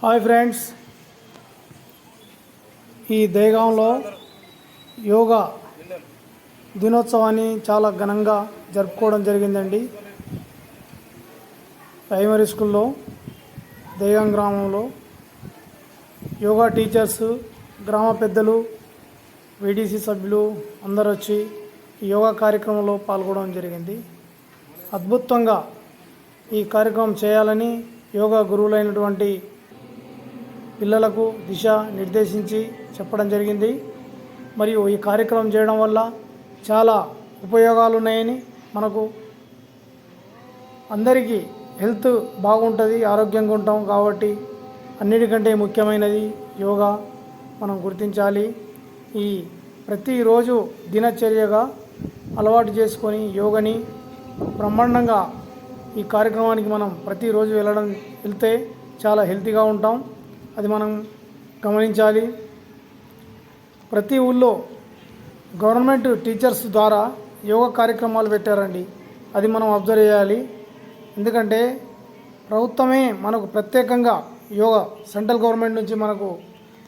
Hi friends. ఈ దయగాంలో యోగా దినోత్సవాన్ని చాలా ఘనంగా జరుపుకోవడం జరిగిందండి. ప్రైమరీ స్కూల్లో దయగాం గ్రామంలో యోగా టీచర్స్ గ్రామ పెద్దలు వీడీసీ సభ్యులు అందరు వచ్చి ఈ యోగా కార్యక్రమంలో పాల్గొనడం జరిగింది. అద్భుతంగా ఈ కార్యక్రమం చేయాలని యోగా గురువులైనటువంటి పిల్లలకు దిశ నిర్దేశించి చెప్పడం జరిగింది. మరియు ఈ కార్యక్రమం చేయడం వల్ల చాలా ఉపయోగాలు ఉన్నాయని మనకు అందరికీ హెల్త్ బాగుంటుంది ఆరోగ్యంగా ఉంటాం కాబట్టి అన్నిటికంటే ముఖ్యమైనది యోగా మనం గుర్తించాలి. ఈ ప్రతిరోజు దినచర్యగా అలవాటు చేసుకొని యోగని బ్రహ్మాండంగా ఈ కార్యక్రమానికి మనం ప్రతిరోజు వెళ్ళడం వెళ్తే చాలా హెల్తీగా ఉంటాం. అది మనం గమనించాలి. ప్రతి ఊళ్ళో గవర్నమెంట్ టీచర్స్ ద్వారా యోగా కార్యక్రమాలు పెట్టారండి. అది మనం అబ్జర్వ్ చేయాలి. ఎందుకంటే ప్రభుత్వమే మనకు ప్రత్యేకంగా యోగా సెంట్రల్ గవర్నమెంట్ నుంచి మనకు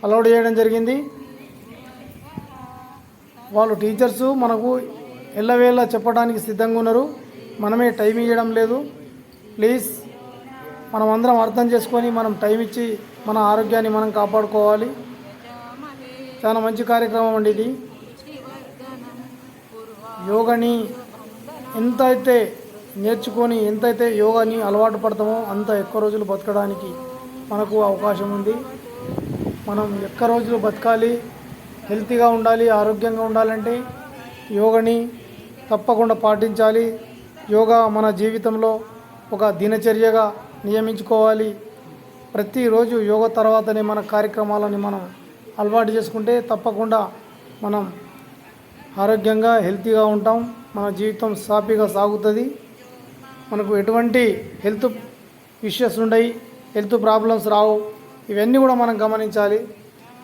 అలౌడ్ చేయడం జరిగింది. వాళ్ళు టీచర్సు మనకు ఎల్లవేళ చెప్పడానికి సిద్ధంగా ఉన్నారు. మనమే టైం ఇవ్వడం లేదు. ప్లీజ్ మనం అందరం అర్థం చేసుకొని మనం టైం ఇచ్చి మన ఆరోగ్యాన్ని మనం కాపాడుకోవాలి. చాలా మంచి కార్యక్రమం అండి ఇది. యోగాని ఎంత అయితే నేర్చుకొని ఎంతైతే యోగాని అలవాటు పడతామో అంత ఎక్కువ రోజులు బతకడానికి మనకు అవకాశం ఉంది. మనం ఎక్కువ రోజులు బతకాలి హెల్తీగా ఉండాలి ఆరోగ్యంగా ఉండాలంటే యోగని తప్పకుండా పాటించాలి. యోగా మన జీవితంలో ఒక దినచర్యగా నియమించుకోవాలి. ప్రతిరోజు యోగ తర్వాతనే మన కార్యక్రమాలని మనం అలవాటు చేసుకుంటే తప్పకుండా మనం ఆరోగ్యంగా హెల్తీగా ఉంటాం. మన జీవితం సాఫీగా సాగుతుంది. మనకు ఎటువంటి హెల్త్ ఇష్యూస్ ఉండయి హెల్త్ ప్రాబ్లమ్స్ రావు. ఇవన్నీ కూడా మనం గమనించాలి.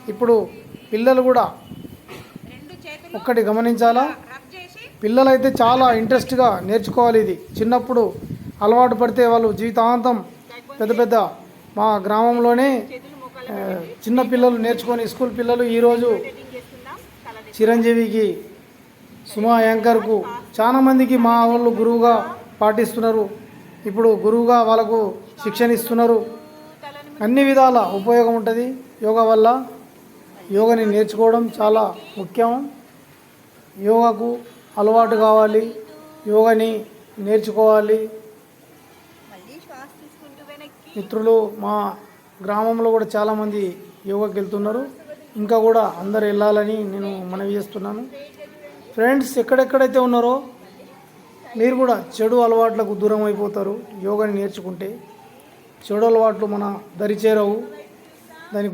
ఇప్పుడు పిల్లలు కూడా ఒక్కటి గమనించాలా? పిల్లలైతే చాలా ఇంట్రెస్ట్గా నేర్చుకోవాలి ఇది. చిన్నప్పుడు అలవాటు పడితే వాళ్ళు జీవితాంతం పెద్ద పెద్ద మా గ్రామంలోనే చిన్న పిల్లలు నేర్చుకొని స్కూల్ పిల్లలు ఈరోజు చిరంజీవికి సుమా యాంకర్కు చాలామందికి మా వాళ్ళు గురువుగా పాటిస్తున్నారు. ఇప్పుడు గురువుగా వాళ్ళకు శిక్షణ ఇస్తున్నారు. అన్ని విధాల ఉపయోగం ఉంటుంది. యోగా వల్ల యోగాని నేర్చుకోవడం చాలా ముఖ్యం. యోగాకు అలవాటు కావాలి. యోగాని నేర్చుకోవాలి. మిత్రులు మా గ్రామంలో కూడా చాలామంది యోగాకి వెళ్తున్నారు ఇంకా కూడా అందరు వెళ్ళాలని నేను మనవి చేస్తున్నాను. ఫ్రెండ్స్ ఎక్కడెక్కడైతే ఉన్నారో మీరు కూడా చెడు అలవాట్లకు దూరం అయిపోతారు యోగాని నేర్చుకుంటే. చెడు అలవాట్లు మన దరిచేరవు. దాని గు-